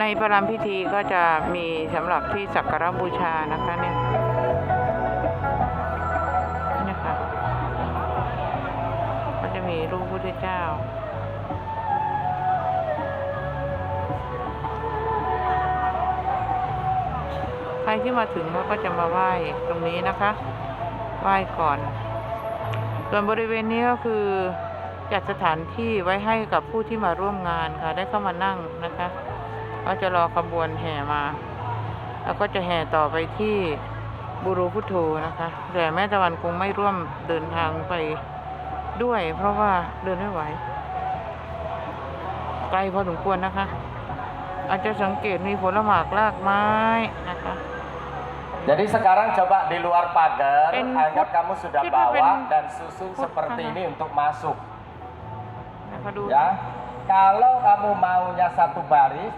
ในประรำพิธีก็จะมีสำหรับที่สักการบูชานะคะเนี่ยนี่ค่ะก็จะมีรูปพระพุทธเจ้าใครที่มาถึงเขาก็จะมาไหว้ตรงนี้นะคะ ไหว้ก่อน ส่วนบริเวณนี้ก็คือจัดสถานที่ไว้ให้กับผู้ที่มาร่วมงานค่ะ ได้เข้ามานั่งนะคะ ก็จะรอขบวนแห่มา แล้วก็จะแห่ต่อไปที่บูรูพุทโธนะคะแต่แม่ตะวันคงไม่ร่วมเดินทางไปด้วย เพราะว่าเดินไม่ไหวไกลพอสมควรนะคะ อาจจะสังเกตมีผลหมากรากไม้นะคะ Jadi sekarang coba di luar pagar, Pen- anggap kamu sudah kita bawa pen- dan susun put seperti sana. ini untuk masuk. นะคะดู Ya, kalau kamu maunya satu baris,